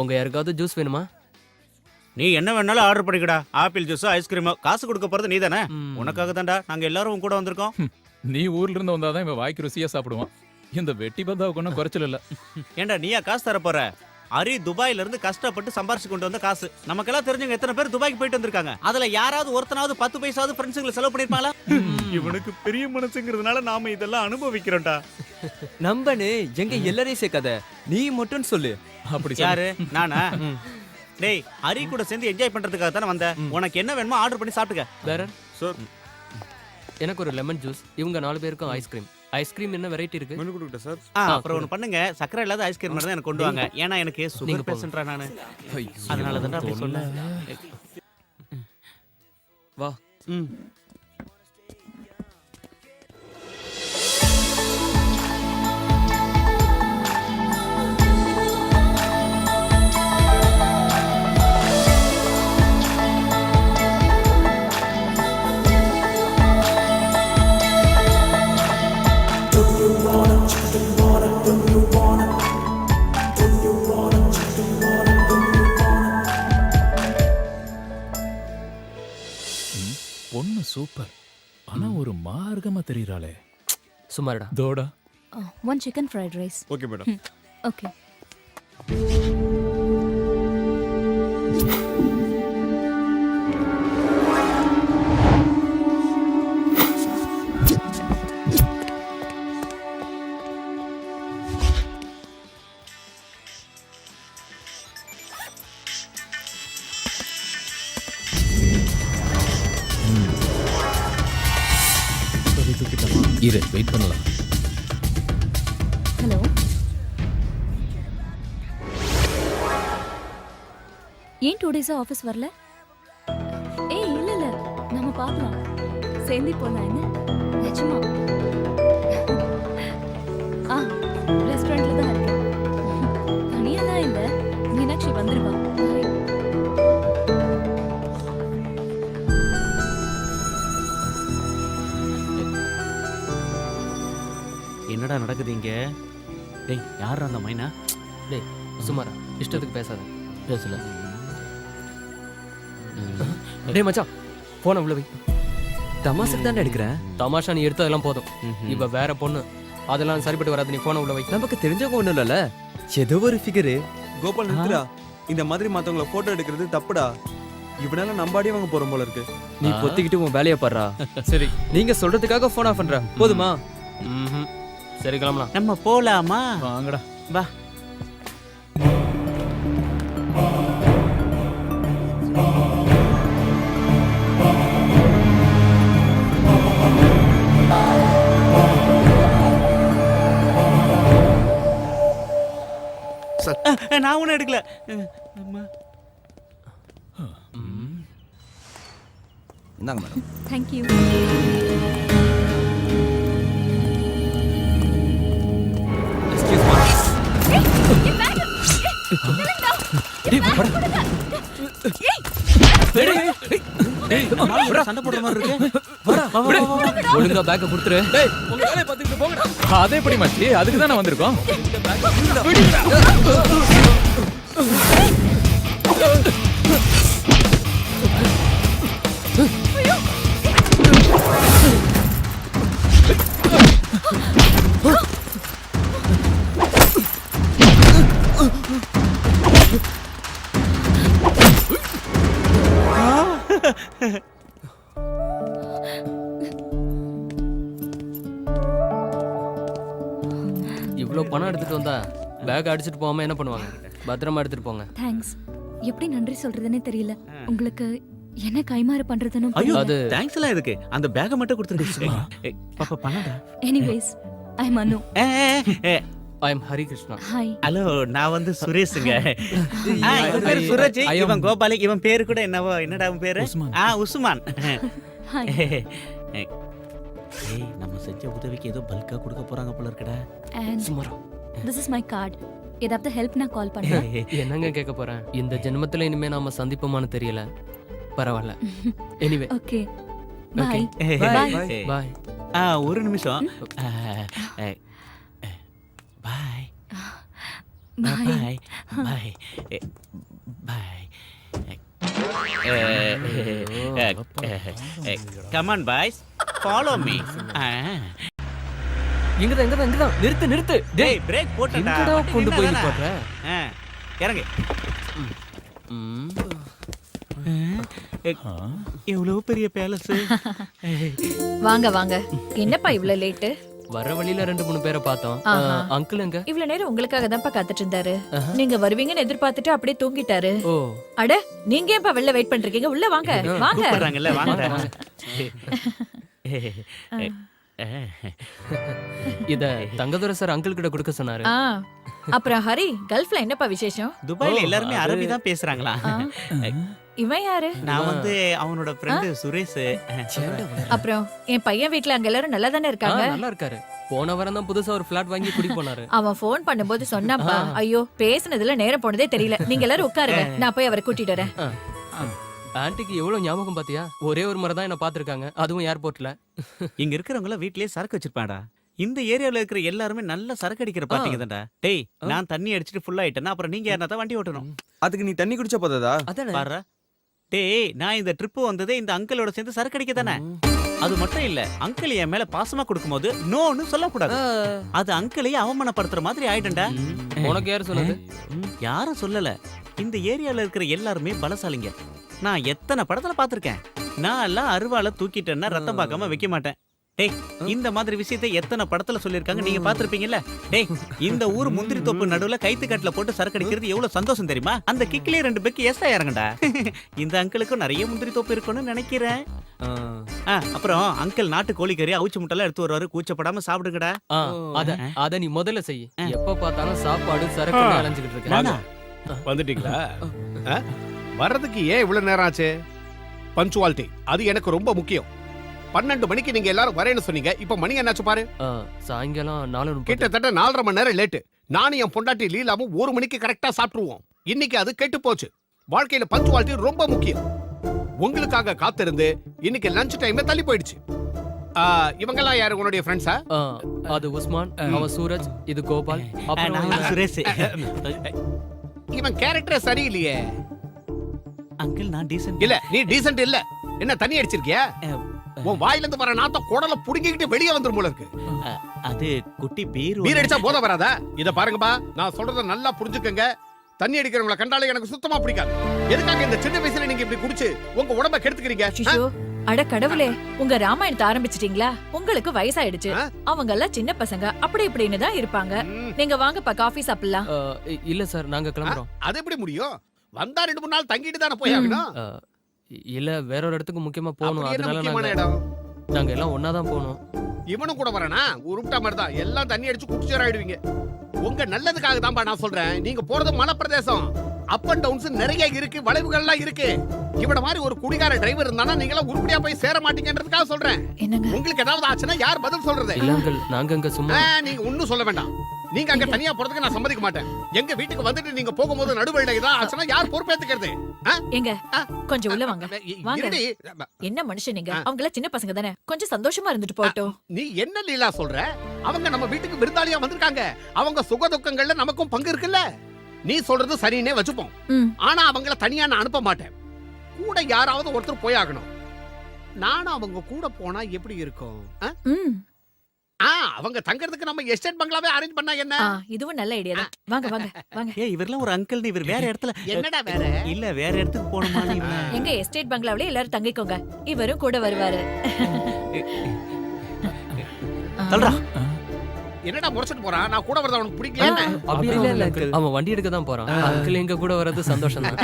உங்க யாருக்காவது ஜூஸ் வேணுமா? நீ என்ன வேணாலும் ஆர்டர் பண்ணிக்கடா. ஆப்பிள் ஜூஸ் ஐஸ்கிரீமோ காசு கொடுக்க போறது நீ தானே. உனக்காக தான்டா. நாங்க எல்லாரும் கூட வந்திருக்கோம். நீ ஊர்ல இருந்து வந்தாதான் இவன் வாய்க்கு ருசியா சாப்பிடுவான். இந்த வெட்டி பந்தாவுக்கு ஒன்றும் குறைச்சல் இல்ல. ஏன்டா நீயா காசு தர போற? அரி துபாயில இருந்து கஷ்டப்பட்டு சம்பாரிச்சு கொண்டு வந்த காசு. நமக்கெல்லாம் தெரிஞ்சவங்க எத்தனை பேர் துபாய்க்கு போயிட்டு வந்திருக்காங்க? அதுல யாராவது ஒருத்தனாவது பத்து பைசாவது ஃப்ரெண்ட்ஸுங்களை செலவு பண்ணிருப்பாங்களா இவனுக்கு பெரிய மனசுங்கிறதுனால நாம இதெல்லாம் அனுபவிக்கிறோம்டா. நம்பனு எங்க எல்லாரையும் சேர்க்காத. நீ மட்டும் சொல்லு. அப்படி. யாரு? நானா? டேய் ஹரி கூட சேர்ந்து என்ஜாய் பண்றதுக்காக தானே வந்த. உனக்கு என்ன வேணுமோ ஆர்டர் பண்ணி சாப்பிட்டுக்க. வேற? சார் எனக்கு ஒரு லெமன் ஜூஸ் இவங்க நாலு பேருக்கும் ஐஸ்கிரீம் ஐஸ்கிரீம் என்ன வெரைட்டி இருக்கு? மெனு கொடுக்கட்டா சார் அப்புறம் ஒன்று பண்ணுங்க. சக்கரை இல்லாத ஐஸ்கிரீம் தான் எனக்கு கொண்டு வாங்க. ஏன்னா எனக்கு சுகர் போங்க. பேஷண்ட்ரா நானு. அதனால தான் அப்படி சொன்னேன். வா. ம். பொண்ணு சூப்பர். ஆனா ஒரு மார்க்கமா தெரியறாளே. சுமாரடா தோடா. one chicken fried rice. Okay madam Okay. இரு வெயிட் பண்ணலாம். ஹலோ ஏன் டூ டேஸா ஆஃபீஸ் வரல? ஏய் இல்ல இல்ல. நம்ம பார்க்கலாம் சேர்ந்து போலாம் என்ன? நிஜமா ஆ ரெஸ்டாரண்ட்ல தான் என்னடா நடக்குது இங்க? டேய் யார் அந்த மைனா? டேய் சுமாரா இஷ்டத்துக்கு பேசாத. பேசல. டேய் மச்சான் போன உள்ள வை. தமாசுக்கு தானே எடுக்கிறேன் தமாஷா நீ எடுத்ததெல்லாம் போதும். இவ வேற பொண்ணு. அதெல்லாம் சரிப்பட்டு வராது நீ போன உள்ள வை. நமக்கு தெரிஞ்சவங்க ஒண்ணும் இல்லல ஏதோ ஒரு ஃபிகரு கோபால் நிறுத்துடா. இந்த மாதிரி மத்தவங்கள போட்டோ எடுக்கிறது தப்புடா. இவனால நம்பாடி வாங்க போறோம் போல இருக்கு. நீ பொத்திக்கிட்டு உன் வேலையை பாடுறா. சரி. நீங்க சொல்றதுக்காக போன் ஆஃப் பண்ற போதுமா. சரி கிளம்பலாம். நம்ம போலாமா? வாங்கடா. வா. நான் ஒன்றும் எடுக்கல. இந்தாங்க மேடம். Thank சண்டை போடுற மாதிரி இருக்கு ஒழுங்கா பேக்க கொடுத்துரு டேய் உங்க வேலையை பார்த்துக்கிட்டு போங்கடா அதே எப்படி மச்சி அதுக்கு தானே வந்திருக்கோம் இவ்வளவு பணம் எடுத்துட்டு வந்தா பேக் அடிச்சிட்டு போகாம என்ன பண்ணுவாங்க? பத்திரமா எடுத்துட்டு போங்க. தேங்க்ஸ் எப்படி நன்றி சொல்றதுன்னே தெரியல. உங்களுக்கு என்ன கைமாறு பண்றதுன்னு ஐயோ அது- தேங்க்ஸ் எல்லாம் எதுக்கு? அந்த பேக்கை மட்டும் கொடுத்துருங்க பாப்பா பண்ணடா anyways I mean I am Hari Krishna hi hello நான் வந்து சுரேஷுங்க. ஆ, இவன் பேரு சுரேஷ். இவன் கோபாலி இவன் பேரு கூட என்னவோ என்னடா அவன் பேரு? உஸ்மான். ஆ உஸ்மான். ஹாய் ஏய் நம்ம செஞ்ச உதவிக்கு ஏதோ பல்கா கொடுக்க போறாங்க போல இருக்கடா. அண்ட் சுமாரா. திஸ் இஸ் மை கார்டு ஏதாவது ஹெல்ப் நான் கால் பண்றேன். என்னங்க கேட்க போறேன்? இந்த ஜென்மத்துல இனிமே நாம சந்திப்போமான்னு தெரியல. பரவாயில்ல. Anyway okay. Bye Bye. Bye ஆ ஒரு நிமிஷம். Bye bye bye bye come on boys follow me எங்கதான் எங்கதான் எங்கதான் நிறுத்து நிறுத்து. டேய் பிரேக் போட்டடா. கொண்டு போய்? போடுற இறங்கு. எவ்வளவு பெரிய பேலஸ் வாங்க வாங்க. என்னப்பா இவ்ளோ லேட்டு வர வழியில ரெண்டு மூணு பேரை பார்த்தோம். ஆஹா. அங்கிள் எங்க? இவ்ளோ நேரம் உங்களுக்காக தான்ப்பா காத்துட்டு இருந்தாரு நீங்க வருவீங்கன்னு எதிர்பார்த்துட்டு அப்படியே தூங்கிட்டாரு. ஓ. அட நீங்க ஏன்ப்பா வெளில வெயிட் பண்றீங்க உள்ள வாங்க வாங்க. கூப்பிடுறாங்கல்ல வாங்க. இத தங்கதுரை சார் அங்கிள் கிட்ட கொடுக்க சொன்னாரு. ஆ. அப்புறம் ஹரி கல்ஃப்ல என்னப்பா விசேஷம்? துபாயில எல்லாருமே அரபி தான் பேசுறாங்களா. இவன் யாரு? நான் வந்து அவனோட ஃப்ரெண்டு சுரேஷ். அப்புறம் என் பையன் வீட்ல அங்க எல்லாரும் நல்லா தானே இருக்காங்க? நல்லா இருக்காரு போன வாரம் தான் புதுசா ஒரு பிளாட் வாங்கி குடி போனாரு. அவன் ஃபோன் பண்ணும்போது சொன்னாப்பா ஐயோ பேசுனதுல நேரம் போனதே தெரியல. நீங்க எல்லாரும் உட்காருங்க. நான் போய் அவரை கூட்டிட்டு வரேன். ஆன்ட்டிக்கு எவ்வளவு ஞாபகம் பாத்தியா? ஒரே ஒரு முறை தான் என்ன பாத்திருக்காங்க அதுவும் ஏர்போர்ட்ல இங்க இருக்கிறவங்க வீட்லயே சரக்கு வச்சிருப்பாடா இந்த ஏரியால இருக்கிற எல்லாருமே நல்ல சரக்கு அடிக்கிற பாத்தீங்க தான்டா. டேய் நான் தண்ணி அடிச்சிட்டு ஃபுல் ஆயிட்டேன்னா அப்புறம் நீங்க யாருனா வண்டி ஓட்டணும். அதுக்கு நீ தண்ணி குடிச்சா போதாதா? அதானே? பாரு. டேய் நான் இந்த ட்ரிப் வந்ததே இந்த அங்கிளோட சேர்ந்து சரக்கு அடிக்க தானே? அது மட்டும் இல்ல அங்கிள் என் மேல பாசமா கொடுக்கும்போது நோன்னு சொல்லக்கூடாது. அது அங்கிளையே அவமானப்படுத்துற மாதிரி ஆயிட்டேன்டா உனக்கு யார் சொன்னது? யாரும் சொல்லல. இந்த ஏரியால இருக்கிற எல்லாருமே பலசாலிங்க. நான் எத்தனை படத்துல பாத்திருக்கேன் நான் எல்லாம் அருவால தூக்கிட்டேன்னா ரத்தம் பார்க்காம வைக்க மாட்டேன். டேய் இந்த மாதிரி விஷயத்தை எத்தனை படத்துல சொல்லிருக்காங்க நீங்க பாத்திருப்பீங்கல்ல டேய் இந்த ஊர் முந்திரி தோப்பு நடுவுல கைத்து கட்டுல போட்டு சரக்கு அடிக்கிறது எவ்வளவு சந்தோஷம் தெரியுமா? அந்த கிக்லயே ரெண்டு பெக்கு எஸ்டா இறங்கடா இந்த அங்கிளுக்கும் நிறைய முந்திரி தோப்பு இருக்கும்னு நினைக்கிறேன். அப்புறம் அங்கிள் நாட்டு கோழிக்கறி அவிச்சு முட்டெல்லாம் எடுத்து வருவாரு கூச்சப்படாம சாப்பிடுங்கடா. அத அத நீ முதல்ல செய். எப்ப பார்த்தாலும் சாப்பாடு சரக்கு அலைஞ்சுக்கிட்டு இருக்க? வந்துட்டீங்களா? வர்றதுக்கு ஏன் இவ்வளவு நேரம் ஆச்சு? பஞ்சுவாலிட்டி அது எனக்கு ரொம்ப முக்கியம். பன்னெண்டு மணிக்கு நீங்க எல்லாரும் வரேன்னு சொன்னீங்க. இப்ப மணி என்னாச்சு பாரு? சாயங்காலம் நாலு கிட்டத்தட்ட நாலரை மணி நேரம் லேட்டு நானும் என் பொண்டாட்டி லீலாவும் ஒரு மணிக்கு கரெக்டா சாப்பிட்டுருவோம். இன்னைக்கு அது கெட்டு போச்சு. வாழ்க்கையில பஞ்சுவாலிட்டி ரொம்ப முக்கியம். உங்களுக்காக காத்திருந்து இன்னைக்கு லஞ்ச் டைம் தள்ளி போயிடுச்சு. ஆ, இவங்கெல்லாம் யாரு? உன்னுடைய ஃப்ரெண்ட்ஸா ஆ, அது உஸ்மான் அவன் சூரஜ் இது கோபால் அப்புறம் சுரேஷ். இவன் கேரக்டர் சரியில்லையே. அங்கிள் நான் டீசன்ட் இல்ல நீ டீசன்ட் இல்ல. என்ன தண்ணி அடிச்சிருக்கியா? உன் வாயில இருந்து வர நாத்தம் குடல புடுங்கிக்கிட்டு வெளியே வந்துரும் போல இருக்கு. அது குட்டி பீர் நீர் அடிச்சா போத வராதா? இத பாருங்கப்பா நான் சொல்றத நல்லா புரிஞ்சுக்கங்க. தண்ணி அடிக்கிறவங்கள கண்டாலே எனக்கு சுத்தமா பிடிக்காது. எதுக்காக இந்த சின்ன வயசுல நீங்க இப்படி குடிச்சு உங்க உடம்ப கெடுத்துக்கிறீங்க? அட கடவுளே உங்க ராமாயணத்தை ஆரம்பிச்சிட்டீங்களா? உங்களுக்கு வயசாயிடுச்சு? அவங்க எல்லாம் சின்ன பசங்க. அப்படி இப்படின்னு தான் இருப்பாங்க. நீங்க வாங்கப்பா காஃபி சாப்பிடலாம். இல்ல சார் நாங்க கிளம்புறோம். அது எப்படி முடியும்? வந்தா ரெண்டு மூணு நாள் தங்கிட்டு தானே போய் ஆகணும்? இல்ல வேற ஒரு இடத்துக்கு முக்கியமா போகணும். அப்படி என்ன அதனால முக்கியமான நாங்க இடம்? நாங்க எல்லாம் ஒன்னா தான் போகணும். இவனும் கூட வரனா உருப்பிட்டா மாதிரி தான் எல்லாம் தண்ணி அடிச்சு குடிச்சேர் ஆயிடுவீங்க உங்க நல்லதுக்காக தான்பா நான் சொல்றேன். நீங்க போறது மலைப்பிரதேசம். அப் அண்ட் டவுன்ஸ் நிறைய இருக்கு வளைவுகள்லாம் இருக்கு. இவட மாதிரி ஒரு குடிகார டிரைவர் இருந்தானா நீங்க எல்லாம் உருப்படியா போய் சேர மாட்டீங்கன்றதுக்காக சொல்றேன். என்னங்க? உங்களுக்கு ஏதாவது ஆச்சுன்னா யார் பதில் சொல்றது? இல்ல அங்கிள் நாங்க அங்க சும்மா ஆ, நீங்க ஒண்ணும் சொல்ல வேண்டாம். நீங்க அங்க தனியா போறதுக்கு நான் சம்மதிக்க மாட்டேன். எங்க வீட்டுக்கு வந்துட்டு நீங்க போகும்போது நடுவழியில ஏதாவது ஆச்சுன்னா யார் பொறுப்பேத்துக்கிறது? ஆ? கொஞ்சம் உள்ள வாங்க. இ- வாங்க. இருடி. என்ன மனுஷன் நீங்க? ஆ. அவங்க எல்லாம் சின்ன பசங்க தானே. கொஞ்சம் சந்தோஷமா இருந்துட்டு போகட்டும். நீ என்ன லீலா சொல்ற? அவங்க நம்ம வீட்டுக்கு விருந்தாளியா வந்திருக்காங்க. அவங்க சுக துக்கங்கள்ல நமக்கும் பங்கு இருக்குல்ல. நீ சொல்றது சரின்னே வச்சுப்போம். ஆனா அவங்கள தனியா நான் அனுப்ப மாட்டேன். கூட யாராவது ஒருத்தர் போயாகணும். நானும் அவங்க கூட போனா எப்படி இருக்கும்? ஆ? அவங்க தங்கறதுக்கு நம்ம எஸ்டேட் பங்களாவே அரேஞ்ச் பண்ணா என்ன? இதுவும் நல்ல ஐடியா தான். வாங்க வாங்க வாங்க. ஏ இவரெல்லாம் ஒரு அங்கிள் இவர் வேற இடத்துல என்னடா வேற? இல்ல வேற இடத்துக்கு போகணுமா நீ எங்க எஸ்டேட் பங்களாவிலே எல்லாரும் தங்கிக்கோங்க. இவரும் கூட வருவாரு. ஆ. என்னடா முறைச்சிட்டு போறான்? நான் கூட வரத அவனுக்கு பிடிக்கல? அப்படி இல்ல, இல்ல. அங்கிள். அவன் வண்டி எடுக்க தான் போறான். அங்கிள் எங்க கூட வர்றது சந்தோஷம் தான்.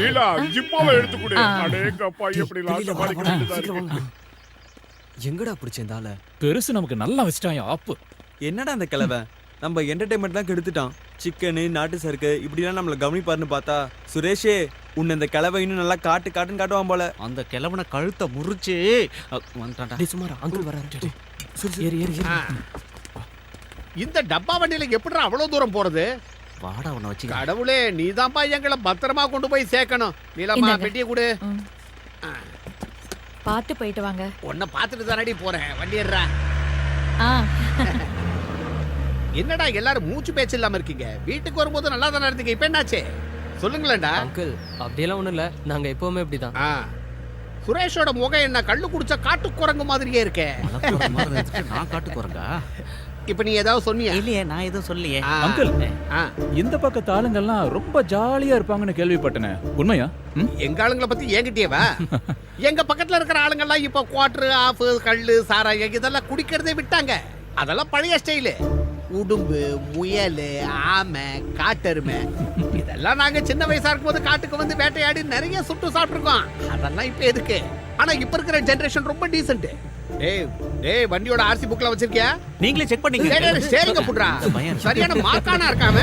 லீலா ஜிம்மாவை எடுத்து கொடு. அடேங்கப்பா எப்படி லாஸ்ட் இருக்கு எங்கடா பிடிச்ச இந்த ஆளை பெருசு நமக்கு நல்லா வச்சிட்டான் ஆப்பு. என்னடா அந்த கிழவை? நம்ம என்டர்டைன்மெண்ட்லாம் கெடுத்துட்டான். சிக்கனு நாட்டு சரக்கு இப்படிலாம் நம்மள கவனிப்பாருன்னு பார்த்தா சுரேஷே உன்னை இந்த கிழவை இன்னும் நல்லா காட்டு காட்டுன்னு காட்டுவான் போல. அந்த கிழவனை கழுத்தை முறிச்சு வந்துட்டான்டா. சுமாரா அங்கிள் வராரு ஏறி ஏறி. இந்த டப்பா வண்டியில எப்படிடா அவ்வளவு தூரம் போறது? வாடா உன்னை வச்சு கடவுளே நீதான்ப்பா எங்களை பத்திரமா கொண்டு போய் சேர்க்கணும். நீலம்மா இந்தாங்க. பெட்டியை கொடு. பார்த்து போயிட்டு வாங்க. உன்னை பார்த்துட்டு தானடி போறேன். வண்டி ஏறுறா. ஆ. என்னடா எல்லாரும் மூச்சு பேச்சு இல்லாம இருக்கீங்க? வீட்டுக்கு வரும்போது நல்லா தானே இருந்தீங்க? இப்ப என்னாச்சு? சொல்லுங்களேன்டா. அங்கிள் அப்படியெல்லாம் ஒண்ணும் இல்ல. நாங்க எப்பவுமே இப்படிதான். ஆ. சுரேஷோட முகம் என்ன கள்ளு குடிச்ச காட்டு குரங்கு மாதிரியே இருக்கே. மாதிரி நான் காட்டுக்கு வரேங்க இப்ப நீ ஏதாவது சொன்னியா? இல்லையே நான் எதுவும் சொல்லியே. அங்கிள் ஆ. இந்த பக்கத்து ஆளுங்கெல்லாம் ரொம்ப ஜாலியா இருப்பாங்கன்னு கேள்விப்பட்டனே. உண்மையா? ம்? எங்க ஆளுங்களை பத்தி என்கிட்டயேவா எங்க பக்கத்துல இருக்கிற ஆளுங்கெல்லாம் இப்ப குவாட்டர் ஆஃப் கள்ளு சாராயம் இதெல்லாம் குடிக்கிறதே விட்டாங்க. அதெல்லாம் பழைய ஸ்டைலு உடும்பு முயல் ஆமை காட்டெருமை. இதெல்லாம் நாங்க சின்ன வயசா இருக்கும்போது காட்டுக்கு வந்து வேட்டையாடி நிறைய சுட்டு சாப்பிட்டுருக்கோம். அதெல்லாம் இப்ப எதுக்கு? ஆனா இப்ப இருக்கிற ஜெனரேஷன் ரொம்ப டீசென்ட் டேய் டேய் வண்டியோட ஆர்சி புக்ல வச்சிருக்கியா? நீங்களே செக் பண்ணீங்க ஸ்டேரிங்க புட்றா. சரியான மாக்கானா இருக்காம